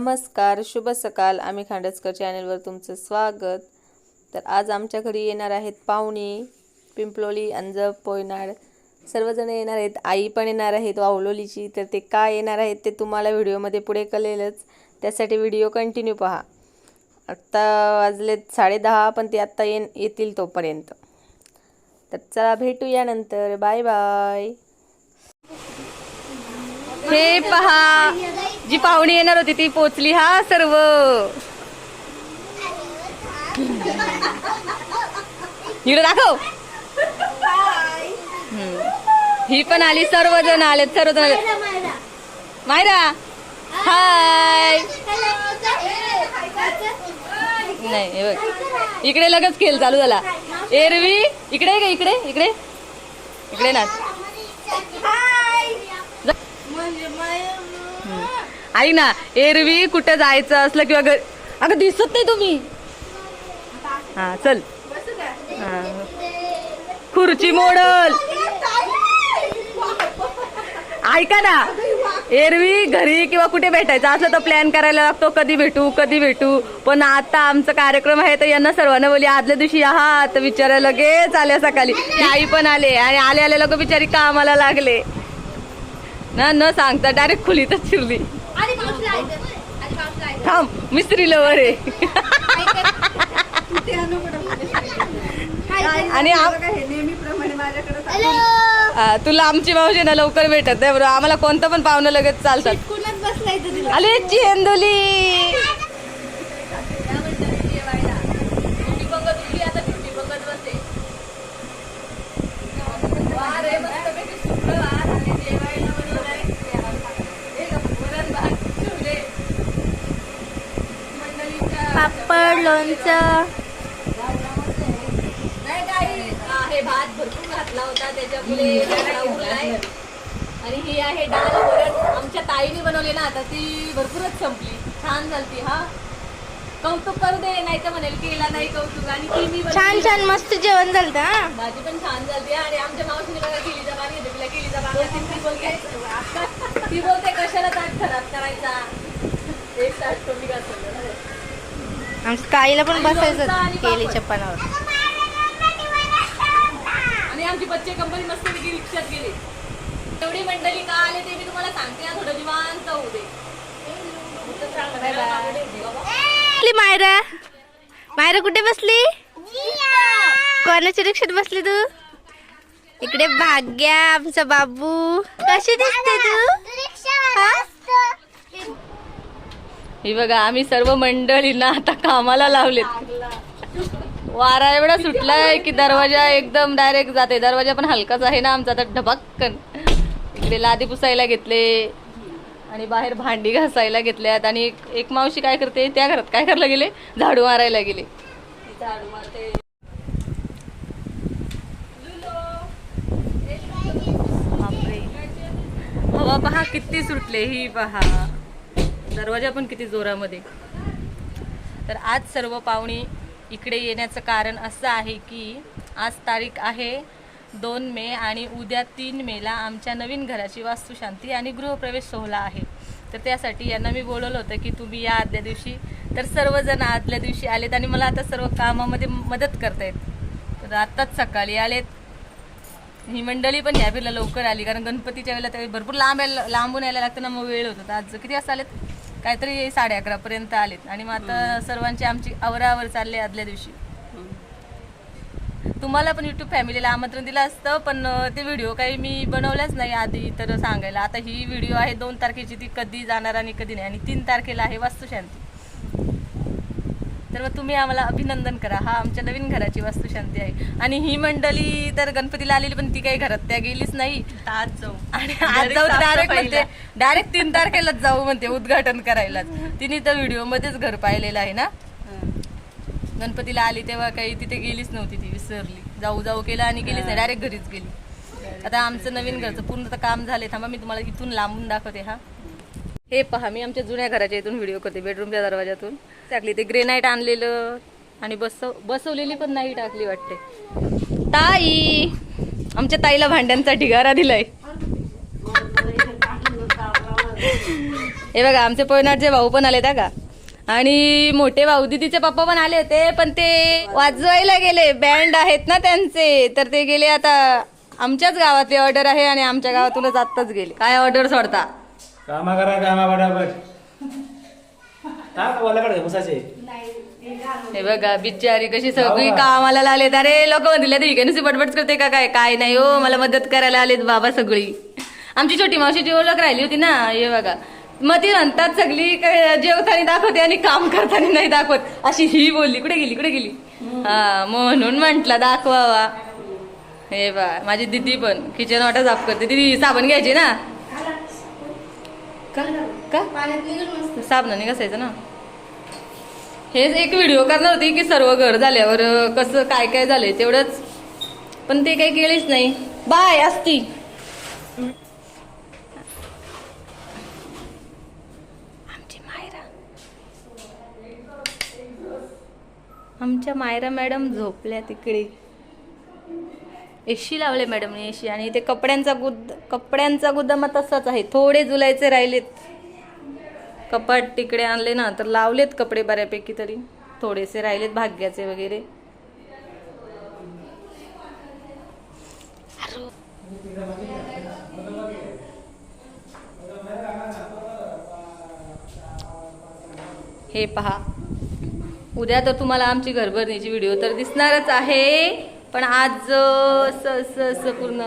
नमस्कार शुभ सकाळ आम्ही खांडसकर चॅनलवर तुमचं स्वागत. तर आज आमच्या घरी येणार आहेत पाहुणे पिंपलोली अंजप पोयनाड. सर्वजण येणार आहेत आई पण येणार आहेत वावलोलीची. तर ते का येणार आहेत ते तुम्हाला व्हिडिओमध्ये पुढे कळेलच. त्यासाठी व्हिडिओ कंटिन्यू पहा. आत्ता वाजलेत साडेदहा पण ते आत्ता येन येतील तोपर्यंत. तर चला भेटूया नंतर. Bye bye. हे पहा. जी पाहुणी येणार होती ती पोचली. हा सर्व. इकडे दाखव. ही पण आली सर्वजण आलेत सर्वजण आले मायरा. हाय. नाही बघ. इकडे लगेच खेळ चालू झाला. एरवी इकडे का इकडे इकडे. इकडे ना. आई ना एरवी कुठे जायचं असलं किंवा घर अगं दिसत नाही तुम्ही. हा चल. खुर्ची मोडल. ऐका ना एरवी घरी किंवा कुठे भेटायचं असलं तर प्लॅन करायला लागतो. कधी भेटू कधी भेटू. पण आता आमचा कार्यक्रम आहे तर यांना सर्वांना बोली आदल्या दिवशी आहात तर विचारायला लगेच आल्या सकाळी. आई पण आले आणि आले आले लोक बिचारी कामाला लागले. ना न सांगता डायरेक्ट खुलीतच शिरली. थांब मिस्त्री लवर आहे. आणि तुला आमची मावशी ना लवकर भेटत नाही बरोबर? आम्हाला कोणतं पण पाहुणं लगेच चालतात. आले चेंदुली लोणचं नाही काही आहे भात भरपूर घातला होता त्याच्यामुळे. आणि ही आहे डाळ वरण. आमच्या ताईने बनवली ना आता ती भरपूरच संपली. छान झालती हा. कौतुक करू दे नाही तर म्हणेल केला नाही कौतुक. आणि ती मी. छान छान मस्त जेवण झालं हा. भाजी पण छान झाली आणि आमच्या मावशीने बघा केलीचा बाग येते तिला बाग येते. ती बोलते ती बोलते कशाला ताट खराब करायचा? एक ताट कमी घातलं आमच्या ताईला पण बसायचं केली. चप्पानावर आणि आमची बच्चे कंपनी मस्त पैकी रिक्षात गेली. एवढी मंडळी का आले ते मी तुम्हाला सांगते. ना थोडं निवांत होऊ दे. बसली मायरा. मायरा कुठे बसली? कोणाच्या रिक्षात बसली तू? इकडे भाग्या आमचा बाबू. कशी दिसते तू हा? ही बघा आम्ही सर्व मंडळींना आता कामाला लावलेत. वारा एवढा सुटलाय की दरवाजा एकदम डायरेक्ट जाते. दरवाजा पण हलकाच आहे ना आमचा तर ढबक्कन. इकडे लादी पुसायला घेतले आणि बाहेर भांडी घासायला घेतल्यात. आणि एक एक मावशी काय करते त्या घरात काय करायला गेले? झाडू मारायला गेले. झाडू मारते. हवा पहा किती सुटले ही पहा. दरवाजा पण किती जोरामध्ये. तर आज सर्व पाहुणे इकडे येण्याचं कारण असं आहे की आज तारीख आहे दोन मे आणि उद्या तीन मेला आमच्या नवीन घराची वास्तुशांती आणि गृहप्रवेश सोहळा आहे. तर त्यासाठी यांना मी बोलवलं होतं की तुम्ही या आदल्या दिवशी. तर सर्वजण आदल्या दिवशी आलेत आणि मला आता सर्व कामामध्ये मदत करतायत. तर आत्ताच सकाळी आलेत. ही मंडळी पण या लवकर आली कारण गणपतीच्या वेळेला त्यावेळी भरपूर लांब यायला- लांबून यायला लागतं ना मग वेळ होतो. आज किती वाजता आलेत? काहीतरी साडे अकरा पर्यंत आलेत. आणि मग आता सर्वांची आमची आवरावर चालले आदल्या दिवशी. तुम्हाला पण युट्यूब फॅमिलीला आमंत्रण दिलं असतं पण ते व्हिडिओ काही मी बनवल्याच नाही आधी तर सांगायला. आता ही व्हिडिओ आहे दोन तारखेची ती कधी जाणार आणि कधी नाही. आणि तीन तारखेला आहे वास्तुशांती. तर मग तुम्ही आम्हाला अभिनंदन करा. हा आमच्या नवीन घराची वास्तुशांती आहे. आणि ही मंडळी तर गणपतीला आलेली पण ती काही घरात त्या गेलीच नाही. आज जाऊ. आणि आज जाऊ डायरेक्ट म्हणते डायरेक्ट तीन तारखेलाच जाऊ म्हणते उद्घाटन करायला तिने तर व्हिडिओ मध्येच घर पाहिलेलं आहे ना? गणपतीला आली तेव्हा काही तिथे गेलीच नव्हती ती विसरली. जाऊ जाऊ केलं आणि गेलीच नाही डायरेक्ट घरीच गेली. आता आमचं नवीन घरचं पूर्ण काम झालंय. थांबा मी तुम्हाला इथून लांबून दाखवते हा. हे पहा मी आमच्या जुन्या घराच्या इथून व्हिडिओ करते बेडरूमच्या दरवाजातून टाकली ते ग्रेनाईट आणलेलं आणि बसव बसवलेली पण नाही टाकली वाटते. ताई! आमच्या ताईला भांड्यांचा ढिगारा दिलाय. हे बघा आमचे पोयनाटचे भाऊ पण आले का? आणि मोठे भाऊ दिदीचे पप्पा पण आले होते पण ते वाजवायला गेले. बँड आहेत ना त्यांचे. तर ते गेले आता आमच्याच गावातली ऑर्डर आहे आणि आमच्या गावातूनच आत्ताच गेले. काय ऑर्डर सोडता? कामा करा कामा बसायचे हे बघा बिचारी कशी सगळी कामाला आले अरे लोक म्हणले ठीक नुसती बडबड करते का काय? काय नाही हो मला मदत करायला आलेत बाबा सगळी. आमची छोटी मावशीची ओळख राहिली होती ना हे बघा. मग ती म्हणतात सगळी काय जेवताना दाखवते आणि काम करताना नाही दाखवत. अशी ही बोलली. कुठे गेली कुठे गेली? हा म्हणून म्हंटल दाखवावा. हे बा माझी दिदी पण किचन वाटा साफ करते. दिदी साबण घ्यायची ना? का? का? साबणाने घासायचं ना? हेच एक व्हिडिओ करणार होती की सर्व घर झाल्यावर कसं काय काय झालंय तेवढंच. पण ते काही केलीच नाही. बाय असती आमची मायरा. आमच्या मायरा मॅडम झोपल्या तिकडे. एशी लावले मॅडमने एशी. आणि ते कपड्यांचा गुद कपड्यांचा गुद्दामा तसाच आहे. थोडे जुलायचे राहिलेत. कपाट तिकडे आणले ना तर लावलेत कपडे बऱ्यापैकी तरी. थोडेसे राहिलेत भाग्याचे वगैरे. हे पहा. उद्या तर तुम्हाला आमची घरभरणीची व्हिडिओ तर दिसणारच आहे. पण आज असं असं असं पूर्ण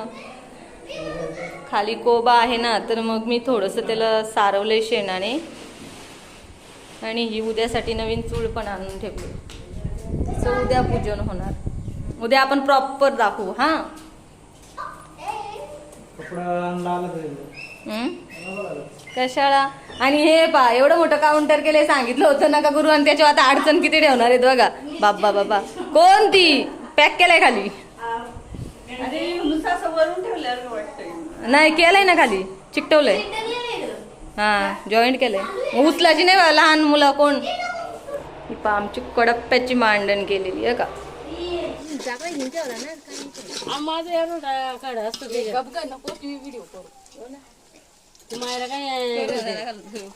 खाली कोबा आहे ना तर मग मी थोडंसं त्याला सारवलंय शेणाने. आणि ही उद्यासाठी नवीन चूळ पण आणून ठेवली. तिचं उद्या पूजन होणार. उद्या आपण प्रॉपर दाखवू हा? कशाला? आणि हे पा एवढं मोठं काउंटर केलंय सांगितलं होतं ना का गुरु? आणि त्याच्यावर आता अडचण किती ठेवणार आहेत बघा. बाबा बाबा. कोण ती पॅक केलाय खाली. नाही केलंय ना खाली. चिकटवलंय. हा जॉईंट केलंय. उचलाची नाही बा, लहान मुलं कोण? ही आमची कडप्प्याची मांडण केलेली आहे का?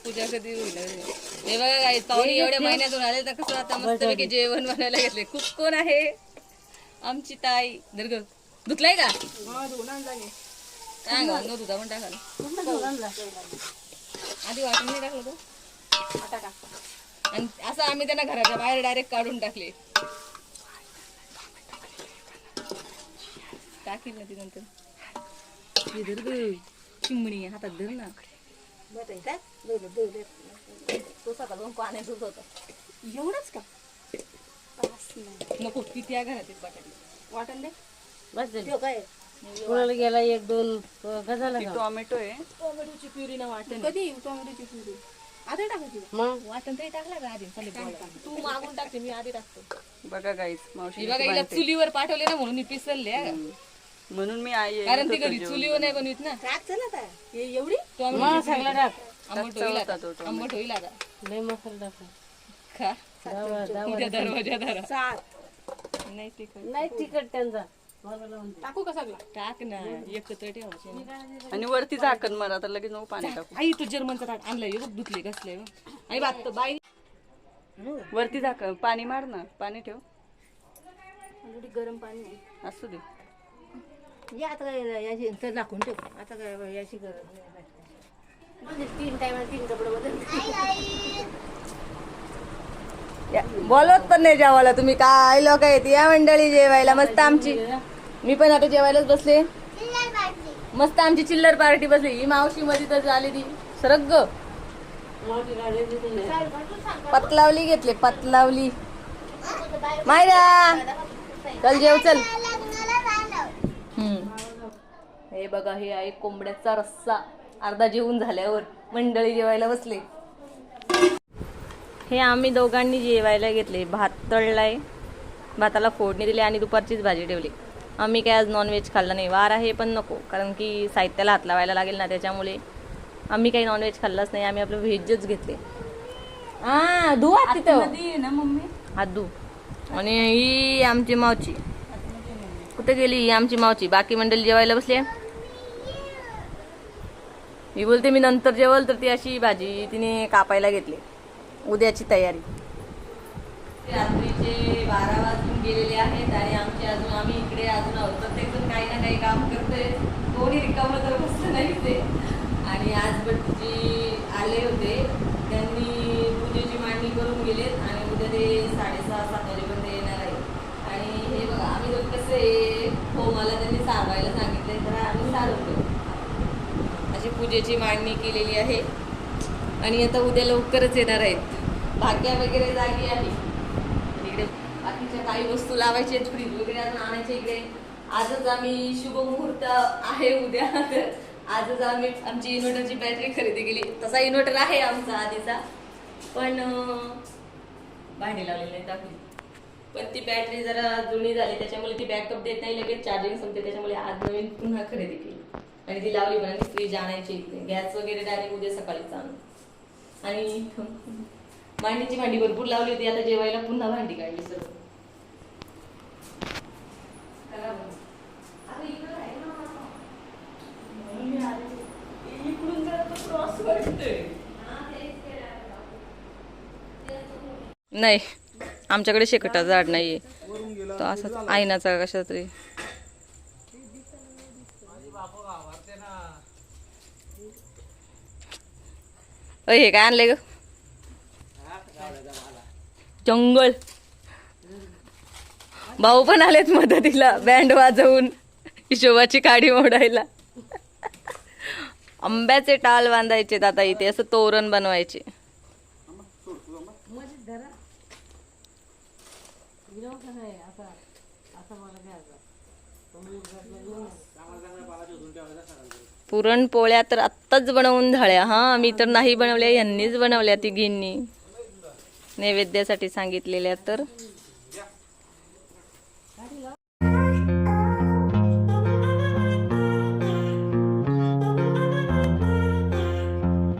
पूजा कधी होईल? हे बघा एवढ्या महिन्यातून आले तर कसं आता मस्तपैकी जेवण बनायला घेतले खूप कोण आहे? आमची ताई. दर्ग धुतलाय का? काय न धुता पण टाकाल आधी वाटून नाही टाकलं तो. आणि असं आम्ही त्यांना घराच्या बाहेर डायरेक्ट काढून टाकले. टाकील ना ती नंतर. हे धर गं. चिमणी हातात धर ना. एवढंच का? नको किती आहे घरात बटाटे? वाटण दे. बस काय? कोणाला गेला एक दोन गजाला का टोमॅटो आहे. टोमॅटोची प्युरी ना वाटण. कधी टोमॅटोची पुरी आता टाकायची मग? वाटण तरी टाकला का आधी. तू मागून टाकते मी आधी टाकतो. बघा गाईस मावशी ही बघा हिला चुलीवर पाठवले ना म्हणून मी पिसलले हा. म्हणून मी आई कारण ती घरी चुलीवर नाही बनवीत ना. टाक चला आता. हे एवढी? मग सगळं टाक. आंबट होईल आता. आंबट होईल आता. लय मसाला टाक खा. दवा दवा उद्या दरवाजा धरा. सात. नाही तिखट नाही त्यांचा. टाकू का सगळा? टाक ना. एकत्र ठेवायचे ना. आणि वरती झाकण मारा तर लगेच नको पाणी टाकू. आई तू जर्मनचा ताट आणलाय बघ धुतले कसले आणि बात बाई. वरती झाकण. पाणी मार ना. पाणी ठेव. गरम पाणी आहे. असू दे. या आता काय याची तर दाखवून ठेव. आता काय याची गरज नाही. म्हणजे तीन टायमा तीन कपडे बदल बोलत पण नाही जेवायला तुम्ही. काय लोक आहेत? या मंडळी जेवायला. मस्त आमची. मी पण आता जेवायलाच बसले. मस्त आमची चिल्लर पार्टी बसली. ही मावशी मध्ये तर झाली ती. सरग पतलावली घेतले. पतलावली. मायरा. चल जेव चल. हे बघा हे आहे कोंबड्याचा रस्सा. अर्धा जेवून झाल्यावर मंडळी जेवायला बसले. हे आम्ही दोघांनी जेवायला घेतले. भात तळलाय. भाताला फोडणी दिली आणि दुपारचीच भाजी ठेवली. आम्ही काय आज नॉनव्हेज खाल्लं नाही. वार आहे पण नको. कारण की साहित्याला हात लावायला लागेल ना त्याच्यामुळे आम्ही काही नॉनव्हेज खाल्लंच नाही. आम्ही आपलं व्हेजच घेतले. हा धू ना मम्मी. आणि ही आमची मावची. कुठे गेली? ही आमची मावची. बाकी मंडळी जेवायला बसले मी बोलते मी नंतर जेवल तर ती अशी भाजी तिने कापायला घेतली. उद्याची तयारी. रात्रीचे बारा वाजून गेलेले आहेत आणि आमचे अजून आम्ही इकडे अजून आहोत प्रत्येक काही ना काही काम करतोय. कोणी रिकामं तर बसलं नाही ते. आणि आज भटजी आले होते. त्यांनी पूजेची मांडणी करून गेलेत आणि उद्या ते साडेसहा सात वाजेपर्यंत येणार आहे आणि हे बघा आम्ही लोक कसे हो मला त्यांनी सारवायला सांगितले तर आम्ही सारवतो अशी पूजेची मांडणी केलेली आहे. आणि आता उद्या लवकरच येणार आहेत. भाग्या वगैरे जागी आहे. इकडे बाकीच्या काही वस्तू लावायच्या आहेत फ्रीज वगैरे अजून आणायचे इकडे. आजच आम्ही शुभमुहूर्त आहे उद्या. तर आजच आम्ही आमची इन्व्हर्टरची बॅटरी खरेदी केली. तसा इन्व्हर्टर आहे आमचा आधीचा. पण भांडी लावलेली नाही दाखवली पण ती बॅटरी जरा जुनी झाली त्याच्यामुळे ती बॅकअप देत नाही लगेच चार्जिंग संपते. त्याच्यामुळे आज नवीन पुन्हा खरेदी केली. आणि ती लावली पण फ्रीज आणायची. गॅस वगैरे डायरेक्ट उद्या सकाळीच आणू. आणि मांडीची भांडी भरपूर लावली होती आता जेवायला पुन्हा भांडी काढली सर्व वाटतोय. नाही आमच्याकडे शेकटाचं झाड नाहीये. तो असाच आईनाचा कशा तरी अय, हे काय आणलंय ग जंगल भाऊ पण आलेत मदतीला बँड वाजवून हिशोबाची काडी मोडायला आंब्याचे टाल बांधायचे आता इथे असं तोरण बनवायचे पुरणपोळ्या तर आत्ताच बनवून झाल्या. हा मी तर नाही बनवल्या यांनीच बनवल्या तिघींनी. नैवेद्यासाठी सांगितलेल्या तर.